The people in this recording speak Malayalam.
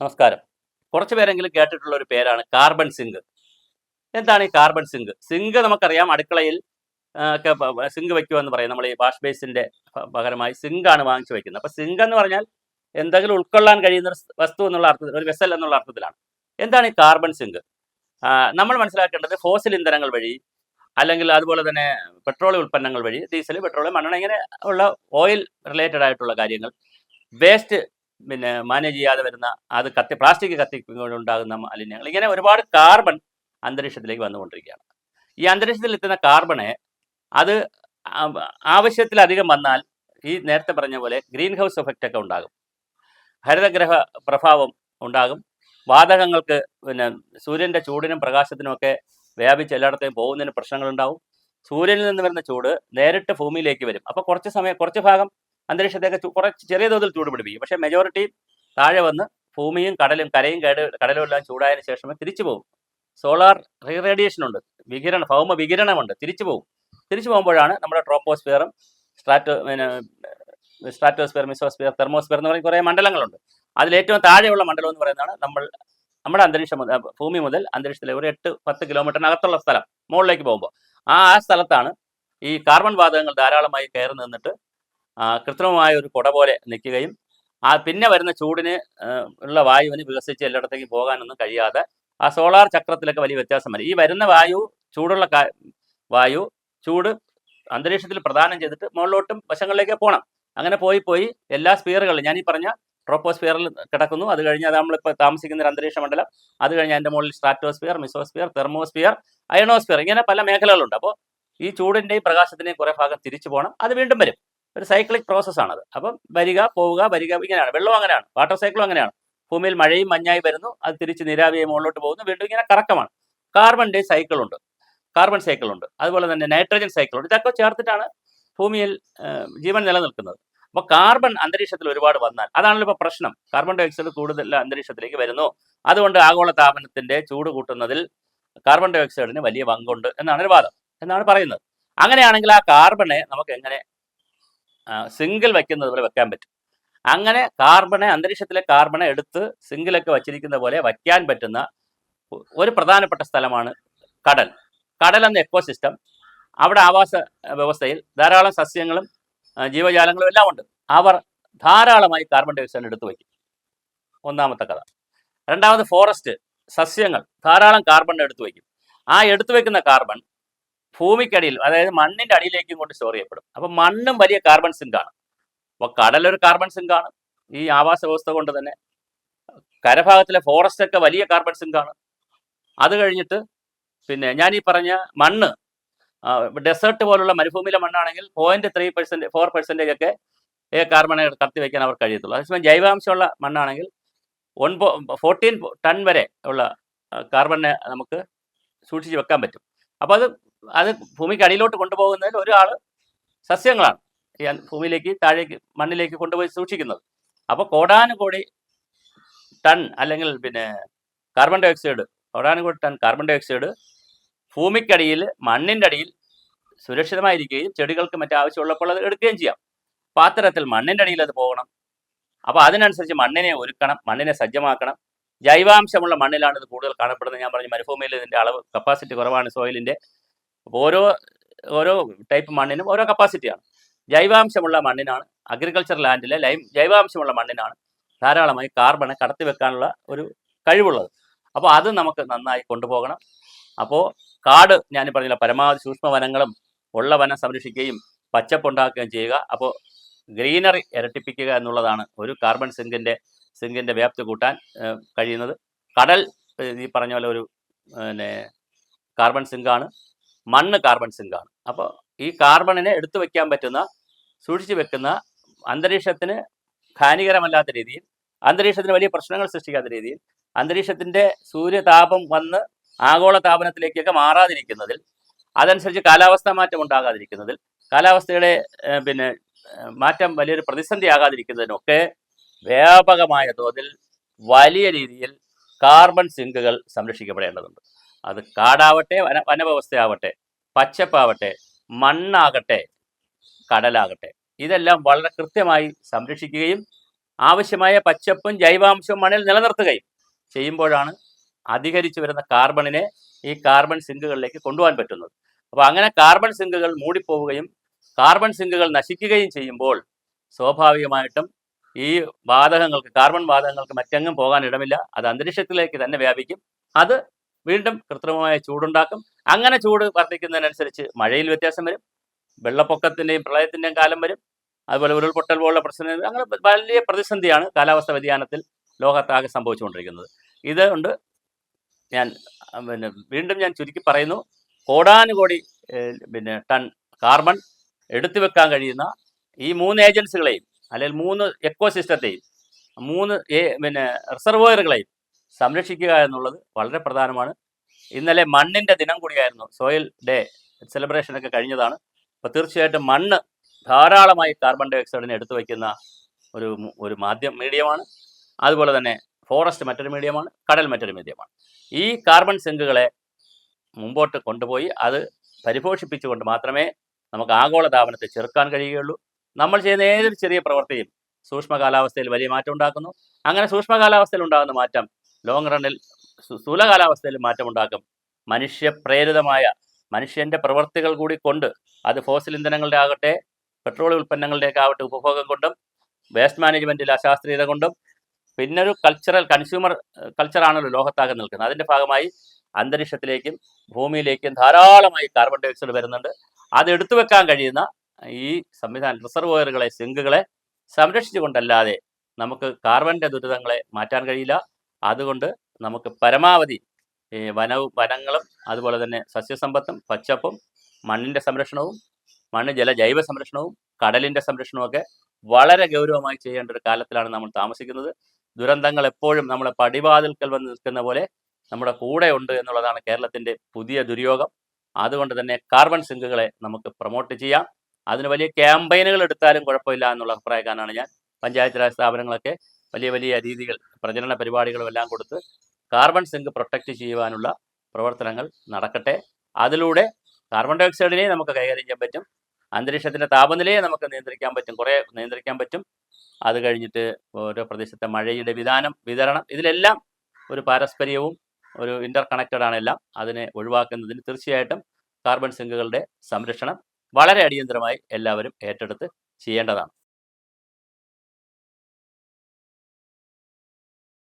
നമസ്കാരം. കുറച്ച് പേരെങ്കിലും കേട്ടിട്ടുള്ള ഒരു പേരാണ് കാർബൺ സിങ്ക്. എന്താണ് ഈ കാർബൺ സിങ്ക്? സിങ്ക് നമുക്കറിയാം അടുക്കളയിൽ ഒക്കെ സിങ്ക് സിങ്ക് വെക്കുമെന്ന് പറയും. നമ്മൾ ഈ വാഷ് ബേസിന്റെ പകരമായി സിങ്കാണ് വാങ്ങിച്ചു വെക്കുന്നത്. അപ്പൊ സിങ്ക് എന്ന് പറഞ്ഞാൽ എന്തെങ്കിലും ഉൾക്കൊള്ളാൻ കഴിയുന്ന വസ്തു എന്നുള്ള അർത്ഥത്തിൽ ഒരു വെസൽ എന്നുള്ള അർത്ഥത്തിലാണ്. എന്താണ് ഈ കാർബൺ സിങ്ക്? നമ്മൾ മനസ്സിലാക്കേണ്ടത് ഫോസിൽ ഇന്ധനങ്ങൾ വഴി അല്ലെങ്കിൽ അതുപോലെ തന്നെ പെട്രോളിയം ഉൽപ്പന്നങ്ങൾ വഴി ഡീസൽ പെട്രോളിയം മണ്ണെണ്ണ ഇങ്ങനെ ഉള്ള ഓയിൽ റിലേറ്റഡ് ആയിട്ടുള്ള കാര്യങ്ങൾ വേസ്റ്റ് പിന്നെ മാനേജ് ചെയ്യാതെ വരുന്ന അത് കത്തി പ്ലാസ്റ്റിക് കത്തിക്കൊണ്ടുണ്ടാകുന്ന മാലിന്യങ്ങൾ. ഇങ്ങനെ ഒരുപാട് കാർബൺ അന്തരീക്ഷത്തിലേക്ക് വന്നുകൊണ്ടിരിക്കുകയാണ്. ഈ അന്തരീക്ഷത്തിൽ എത്തുന്ന കാർബണെ അത് ആവശ്യത്തിലധികം വന്നാൽ ഈ നേരത്തെ പറഞ്ഞ പോലെ ഗ്രീൻ ഹൗസ് എഫക്റ്റ് ഒക്കെ ഉണ്ടാകും. ഹരിതഗ്രഹ പ്രഭാവം ഉണ്ടാകും. വാതകങ്ങൾക്ക് പിന്നെ സൂര്യന്റെ ചൂടിനും പ്രകാശത്തിനുമൊക്കെ വ്യാപിച്ച് എല്ലായിടത്തേയും പോകുന്നതിന് പ്രശ്നങ്ങളുണ്ടാവും. സൂര്യനിൽ നിന്ന് വരുന്ന ചൂട് നേരിട്ട് ഭൂമിയിലേക്ക് വരും. അപ്പോൾ കുറച്ച് സമയം കുറച്ച് ഭാഗം അന്തരീക്ഷത്തേക്ക് കുറച്ച് ചെറിയ തോതിൽ ചൂട് പിടിപ്പിക്കും. പക്ഷേ മെജോറിറ്റി താഴെ വന്ന് ഭൂമിയും കടലും കരയും കട കടലും എല്ലാം ചൂടായതിനു ശേഷമേ തിരിച്ചു പോകും സോളാർ റീറേഡിയേഷൻ ഉണ്ട്. വികിരണം ഭൗമ വികിരണമുണ്ട്. തിരിച്ചു പോകും തിരിച്ചു പോകുമ്പോഴാണ് നമ്മുടെ ട്രോപ്പോസ്ഫിയറും സ്ട്രാറ്റോ പിന്നെ സ്ട്രാറ്റോസ്ഫിയർ മിസോസ്ഫിയർ തെർമോസ്ഫിയർ എന്ന് പറയുന്ന കുറേ മണ്ഡലങ്ങളുണ്ട്. അതിലേറ്റവും താഴെയുള്ള മണ്ഡലം എന്ന് പറയുന്നതാണ് നമ്മൾ നമ്മുടെ അന്തരീക്ഷം ഭൂമി മുതൽ അന്തരീക്ഷത്തിലെ ഒരു എട്ട് പത്ത് കിലോമീറ്ററിനകത്തുള്ള സ്ഥലം മുകളിലേക്ക് പോകുമ്പോൾ. ആ ആ സ്ഥലത്താണ് ഈ കാർബൺ വാതകങ്ങൾ ധാരാളമായി കയറി നിന്നിട്ട് കൃത്രിമമായ ഒരു കുട പോലെ നിൽക്കുകയും ആ പിന്നെ വരുന്ന ചൂടിന് ഉള്ള വായുവിന് വികസിച്ച് എല്ലായിടത്തേക്കും പോകാനൊന്നും കഴിയാതെ ആ സോളാർ ചക്രത്തിലൊക്കെ വലിയ വ്യത്യാസം വരും ഈ വരുന്ന വായു ചൂടുള്ള വായു ചൂട് അന്തരീക്ഷത്തിൽ പ്രദാനം ചെയ്തിട്ട് മുകളിലോട്ടും വശങ്ങളിലേക്ക് പോകണം അങ്ങനെ പോയി പോയി എല്ലാ സ്പിയറുകളിലും ഞാൻ പറഞ്ഞ ട്രോപ്പോസ്ഫിയറിൽ കിടക്കുന്നു. അത് കഴിഞ്ഞ് അത് നമ്മളിപ്പോൾ താമസിക്കുന്ന ഒരു അന്തരീക്ഷ മണ്ഡലം. അത് കഴിഞ്ഞ് അതിന്റെ മുകളിൽ സ്ട്രാറ്റോസ്ഫിയർ മിസോസ്ഫിയർ തെർമോസ്ഫിയർ അയണോസ്ഫിയർ ഇങ്ങനെ പല മേഖലകളുണ്ട്. അപ്പോൾ ഈ ചൂടിന്റെയും പ്രകാശത്തിന്റെയും കുറേ ഭാഗം തിരിച്ചു പോകണം അത് വീണ്ടും വരും. ഒരു സൈക്ലിക് പ്രോസസ്സാണത് അപ്പം വരിക പോവുക വരിക ഇങ്ങനെയാണ്. വെള്ളം അങ്ങനെയാണ്. വാട്ടർ സൈക്കിളും അങ്ങനെയാണ്. ഭൂമിയിൽ മഴയും മഞ്ഞായി വരുന്നു. അത് തിരിച്ച് നീരാവിയായി മുകളിലോട്ട് പോകുന്നു. വീണ്ടും ഇങ്ങനെ കറക്കമാണ്. കാർബൺ ഡേ സൈക്കിളുണ്ട് കാർബൺ സൈക്കിളുണ്ട് അതുപോലെ തന്നെ നൈട്രജൻ സൈക്കിളുണ്ട് ഇതൊക്കെ ചേർത്തിട്ടാണ് ഭൂമിയിൽ ജീവൻ നിലനിൽക്കുന്നത്. അപ്പോൾ കാർബൺ അന്തരീക്ഷത്തിൽ ഒരുപാട് വന്നാൽ അതാണല്ലോ ഇപ്പോൾ പ്രശ്നം. കാർബൺ ഡൈ ഓക്സൈഡ് കൂടുതൽ അന്തരീക്ഷത്തിലേക്ക് വരുന്നു. അതുകൊണ്ട് ആഗോള താപനത്തിന്റെ ചൂട് കൂട്ടുന്നതിൽ കാർബൺ ഡൈ ഓക്സൈഡിന് വലിയ പങ്കുണ്ട് എന്നാണ് ഒരു വാദം. എന്നാണ് പറയുന്നത്. അങ്ങനെയാണെങ്കിൽ ആ കാർബണെ നമുക്ക് എങ്ങനെ സിംഗിൾ വെക്കുന്നത് പോലെ വെക്കാൻ പറ്റും. അങ്ങനെ കാർബണെ അന്തരീക്ഷത്തിലെ കാർബണെ എടുത്ത് സിംഗിലൊക്കെ വച്ചിരിക്കുന്ന പോലെ വയ്ക്കാൻ പറ്റുന്ന ഒരു പ്രധാനപ്പെട്ട സ്ഥലമാണ് കടൽ. കടൽ എന്ന എക്കോസിസ്റ്റം അവിടെ ആവാസ വ്യവസ്ഥയിൽ ധാരാളം സസ്യങ്ങളും ജീവജാലങ്ങളും എല്ലാം ഉണ്ട്. അവർ ധാരാളമായി കാർബൺ ഡൈ ഓക്സൈഡ് എടുത്തു വയ്ക്കും. ഒന്നാമത്തെ കഥ. രണ്ടാമത് ഫോറസ്റ്റ് സസ്യങ്ങൾ ധാരാളം കാർബൺ എടുത്തു വയ്ക്കും. ആ എടുത്തു വയ്ക്കുന്ന കാർബൺ ഭൂമിക്കടിയിൽ അതായത് മണ്ണിന്റെ അടിയിലേക്കും കൊണ്ട് സ്റ്റോർ ചെയ്യപ്പെടും. അപ്പൊ മണ്ണും വലിയ കാർബൺ സിങ്കാണ് അപ്പൊ കടലൊരു കാർബൺ സിങ്കാണ് ഈ ആവാസ വ്യവസ്ഥ കൊണ്ട് തന്നെ കരഭാഗത്തിലെ ഫോറസ്റ്റ് ഒക്കെ വലിയ കാർബൺ സിങ്കാണ് അത് കഴിഞ്ഞിട്ട് പിന്നെ ഞാൻ ഈ പറഞ്ഞ മണ്ണ് ഡെസേർട്ട് പോലുള്ള മരുഭൂമിയിലെ മണ്ണാണെങ്കിൽ point three percent four percentage ഒക്കെ ഏ കാർബണെ കടത്തി വെക്കാൻ അവർ കഴിയത്തുള്ളൂ. അതേസമയം ജൈവാംശമുള്ള മണ്ണാണെങ്കിൽ വൺ ഫോർട്ടീൻ ടൺ വരെ ഉള്ള കാർബണിനെ നമുക്ക് സൂക്ഷിച്ച് വെക്കാൻ പറ്റും. അപ്പോൾ അത് അത് ഭൂമിക്ക് അടിയിലോട്ട് കൊണ്ടുപോകുന്നതിൽ ഒരാൾ സസ്യങ്ങളാണ്. ഈ ഭൂമിയിലേക്ക് താഴേക്ക് മണ്ണിലേക്ക് കൊണ്ടുപോയി സൂക്ഷിക്കുന്നത്. അപ്പോൾ കോടാനുകോടി ടൺ അല്ലെങ്കിൽ പിന്നെ കാർബൺ ഡൈ ഓക്സൈഡ് കോടാനുകോടി ടൺ കാർബൺ ഡൈ ഓക്സൈഡ് ഭൂമിക്കടിയിൽ മണ്ണിന്റെ അടിയിൽ സുരക്ഷിതമായിരിക്കുകയും ചെടികൾക്ക് മറ്റാവശ്യമുള്ളപ്പോൾ അത് എടുക്കുകയും ചെയ്യാം. പാത്രത്തിൽ മണ്ണിന്റെ അടിയിൽ അത് പോകണം. അപ്പോൾ അതിനനുസരിച്ച് മണ്ണിനെ ഒരുക്കണം മണ്ണിനെ സജ്ജമാക്കണം. ജൈവാംശമുള്ള മണ്ണിലാണ് ഇത് കൂടുതൽ കാണപ്പെടുന്നത്. ഞാൻ പറഞ്ഞു മരുഭൂമിയിൽ ഇതിന്റെ അളവ് കപ്പാസിറ്റി കുറവാണ് സോയിലിന്റെ അപ്പോൾ ഓരോ ഓരോ ടൈപ്പ് മണ്ണിനും ഓരോ കപ്പാസിറ്റിയാണ് ജൈവാംശമുള്ള മണ്ണിനാണ് അഗ്രികൾച്ചർ ലാൻഡിലെ ലൈം ജൈവാംശമുള്ള മണ്ണിനാണ് ധാരാളമായി കാർബണെ കടത്തി വെക്കാനുള്ള ഒരു കഴിവുള്ളത്. അപ്പോൾ അത് നമുക്ക് നന്നായി കൊണ്ടുപോകണം. അപ്പോൾ കാട് ഞാൻ പറഞ്ഞില്ല പരമാവധി സൂക്ഷ്മ വനങ്ങളും ഉള്ള വനം സംരക്ഷിക്കുകയും പച്ചപ്പുണ്ടാക്കുകയും ചെയ്യുക. അപ്പോൾ ഗ്രീനറി ഇരട്ടിപ്പിക്കുക എന്നുള്ളതാണ് ഒരു കാർബൺ സിങ്കിന്റെ സിങ്കിന്റെ വ്യാപ്തി കൂട്ടാൻ കഴിയുന്നത്. കടൽ ഈ പറഞ്ഞ പോലെ ഒരു പിന്നെ കാർബൺ സിങ്കാണ് മണ്ണ് കാർബൺ സിങ്കാണ് അപ്പോൾ ഈ കാർബണിനെ എടുത്തു വെക്കാൻ പറ്റുന്ന സൂക്ഷിച്ചു വെക്കുന്ന അന്തരീക്ഷത്തിന് ഹാനികരമല്ലാത്ത രീതിയിൽ അന്തരീക്ഷത്തിന് വലിയ പ്രശ്നങ്ങൾ സൃഷ്ടിക്കാത്ത രീതിയിൽ അന്തരീക്ഷത്തിന്റെ സൂര്യതാപം വന്ന് ആഗോള താപനത്തിലേക്കൊക്കെ മാറാതിരിക്കുന്നതിൽ അതനുസരിച്ച് കാലാവസ്ഥ മാറ്റം ഉണ്ടാകാതിരിക്കുന്നതിൽ കാലാവസ്ഥയുടെ പിന്നെ മാറ്റം വലിയൊരു പ്രതിസന്ധി ആകാതിരിക്കുന്നതിനൊക്കെ വ്യാപകമായ തോതിൽ വലിയ രീതിയിൽ കാർബൺ സിങ്കുകൾ സംരക്ഷിക്കപ്പെടേണ്ടതുണ്ട്. അത് കാടാവട്ടെ വന വനവ്യവസ്ഥയാവട്ടെ പച്ചപ്പാവട്ടെ മണ്ണാകട്ടെ കടലാകട്ടെ. ഇതെല്ലാം വളരെ കൃത്യമായി സംരക്ഷിക്കുകയും ആവശ്യമായ പച്ചപ്പും ജൈവാംശവും മണ്ണിൽ നിലനിർത്തുകയും ചെയ്യുമ്പോഴാണ് അധികരിച്ചു വരുന്ന കാർബണിനെ ഈ കാർബൺ സിങ്കുകളിലേക്ക് കൊണ്ടുപോകാൻ പറ്റുന്നത്. അപ്പോൾ അങ്ങനെ കാർബൺ സിങ്കുകൾ മൂടിപ്പോവുകയും കാർബൺ സിങ്കുകൾ നശിക്കുകയും ചെയ്യുമ്പോൾ സ്വാഭാവികമായിട്ടും ഈ വാതകങ്ങൾക്ക് കാർബൺ വാതകങ്ങൾക്ക് മറ്റെങ്ങും പോകാൻ ഇടമില്ല. അത് അന്തരീക്ഷത്തിലേക്ക് തന്നെ വ്യാപിക്കും. അത് വീണ്ടും കൃത്രിമമായ ചൂടുണ്ടാക്കും. അങ്ങനെ ചൂട് വർദ്ധിക്കുന്നതിനനുസരിച്ച് മഴയിൽ വ്യത്യാസം വരും. വെള്ളപ്പൊക്കത്തിന്റെയും പ്രളയത്തിന്റെയും കാലം വരും. അതുപോലെ ഉരുൾപൊട്ടൽ പോലുള്ള പ്രശ്നങ്ങൾ അങ്ങനെ വലിയ പ്രതിസന്ധിയാണ് കാലാവസ്ഥ വ്യതിയാനത്തിൽ ലോകത്താകെ സംഭവിച്ചുകൊണ്ടിരിക്കുന്നത്. ഇതുകൊണ്ട് ഞാൻ പിന്നെ വീണ്ടും ഞാൻ ചുരുക്കി പറയുന്നു. കോടാനുകോടി പിന്നെ ടൺ കാർബൺ എടുത്തു വെക്കാൻ കഴിയുന്ന ഈ മൂന്ന് ഏജൻസികളെയും അല്ലെങ്കിൽ മൂന്ന് എക്കോ സിസ്റ്റത്തെയും മൂന്ന് പിന്നെ റിസർവോയറുകളെയും സംരക്ഷിക്കുക എന്നുള്ളത് വളരെ പ്രധാനമാണ്. ഇന്നലെ മണ്ണിന്റെ ദിനം കൂടിയായിരുന്നു. സോയിൽ ഡേ സെലിബ്രേഷൻ ഒക്കെ കഴിഞ്ഞതാണ്. അപ്പോൾ തീർച്ചയായിട്ടും മണ്ണ് ധാരാളമായി കാർബൺ ഡൈ ഓക്സൈഡിനെ എടുത്തു വയ്ക്കുന്ന ഒരു ഒരു മാധ്യമ മീഡിയമാണ് അതുപോലെ തന്നെ ഫോറസ്റ്റ് മറ്റൊരു മീഡിയമാണ് കടൽ മറ്റൊരു മീഡിയമാണ് ഈ കാർബൺ സിങ്കുകളെ മുമ്പോട്ട് കൊണ്ടുപോയി അത് പരിപോഷിപ്പിച്ചുകൊണ്ട് മാത്രമേ നമുക്ക് ആഗോളതാപനത്തെ ചെറുക്കാൻ കഴിയുകയുള്ളൂ. നമ്മൾ ചെയ്യുന്ന ഏതൊരു ചെറിയ പ്രവൃത്തിയും സൂക്ഷ്മ കാലാവസ്ഥയിൽ വലിയ മാറ്റം ഉണ്ടാക്കുന്നു. അങ്ങനെ സൂക്ഷ്മ കാലാവസ്ഥയിൽ ഉണ്ടാകുന്ന മാറ്റം ലോങ് റണ്ണിൽ സ്ഥൂല കാലാവസ്ഥയിൽ മാറ്റമുണ്ടാക്കും. മനുഷ്യ മനുഷ്യപ്രേരിതമായ മനുഷ്യന്റെ പ്രവൃത്തികൾ കൂടി കൊണ്ട് അത് ഫോസിൽ ഇന്ധനങ്ങളുടെ ആകട്ടെ പെട്രോൾ ഉൽപ്പന്നങ്ങളുടെയൊക്കെ ആവട്ടെ ഉപഭോഗം കൊണ്ടും വേസ്റ്റ് മാനേജ്മെന്റിൽ അശാസ്ത്രീയത കൊണ്ടും പിന്നൊരു കൾച്ചറൽ കൺസ്യൂമർ കൾച്ചറാണല്ലോ ലോകത്താകെ നിൽക്കുന്നത്. അതിന്റെ ഭാഗമായി അന്തരീക്ഷത്തിലേക്കും ഭൂമിയിലേക്കും ധാരാളമായി കാർബൺ ഡൈ ഓക്സൈഡ് വരുന്നുണ്ട്. അത് എടുത്തു വെക്കാൻ കഴിയുന്ന ഈ സംവിധാന റിസർവോയറുകളെ സിങ്കുകളെ സംരക്ഷിച്ചുകൊണ്ടല്ലാതെ നമുക്ക് കാർബൺ ദുരിതങ്ങളെ മാറ്റാൻ കഴിയില്ല. അതുകൊണ്ട് നമുക്ക് പരമാവധി വനവും വനങ്ങളും അതുപോലെ തന്നെ സസ്യസമ്പത്തും പച്ചപ്പും മണ്ണിന്റെ സംരക്ഷണവും മണ്ണ് ജല ജൈവ സംരക്ഷണവും കടലിന്റെ സംരക്ഷണവും ഒക്കെ വളരെ ഗൗരവമായി ചെയ്യേണ്ട ഒരു കാലത്തിലാണ് നമ്മൾ താമസിക്കുന്നത്. ദുരന്തങ്ങൾ എപ്പോഴും നമ്മളെ പടിവാതിൽക്കൽ വന്ന് നിൽക്കുന്ന പോലെ നമ്മുടെ കൂടെ ഉണ്ട് എന്നുള്ളതാണ് കേരളത്തിന്റെ പുതിയ ദുര്യോഗം. അതുകൊണ്ട് തന്നെ കാർബൺ സിങ്കുകളെ നമുക്ക് പ്രൊമോട്ട് ചെയ്യാം. അതിന് വലിയ ക്യാമ്പയിനുകൾ എടുത്താലും കുഴപ്പമില്ല എന്നുള്ള അഭിപ്രായക്കാരനാണ് ഞാൻ. പഞ്ചായത്ത് രാജ് സ്ഥാപനങ്ങളൊക്കെ വലിയ വലിയ രീതികൾ പ്രചരണ പരിപാടികളും എല്ലാം കൊടുത്ത് കാർബൺ സിങ്ക് പ്രൊട്ടക്റ്റ് ചെയ്യുവാനുള്ള പ്രവർത്തനങ്ങൾ നടക്കട്ടെ. അതിലൂടെ കാർബൺ ഡൈ ഓക്സൈഡിനെ നമുക്ക് കൈകാര്യം ചെയ്യാൻ പറ്റും. അന്തരീക്ഷത്തിന്റെ താപനിലയെ നമുക്ക് നിയന്ത്രിക്കാൻ പറ്റും. കുറേ നിയന്ത്രിക്കാൻ പറ്റും. അത് കഴിഞ്ഞിട്ട് ഓരോ പ്രദേശത്തെ മഴയുടെ വിധാനം വിതരണം ഇതിലെല്ലാം ഒരു പാരസ്പര്യവും ഒരു ഇന്റർ കണക്റ്റഡ് ആണ് എല്ലാം അതിനെ ഒഴിവാക്കുന്നതിന് തീർച്ചയായിട്ടും കാർബൺ സിങ്കുകളുടെ സംരക്ഷണം വളരെ അടിയന്തരമായി എല്ലാവരും ഏറ്റെടുത്ത് ചെയ്യേണ്ടതാണ്.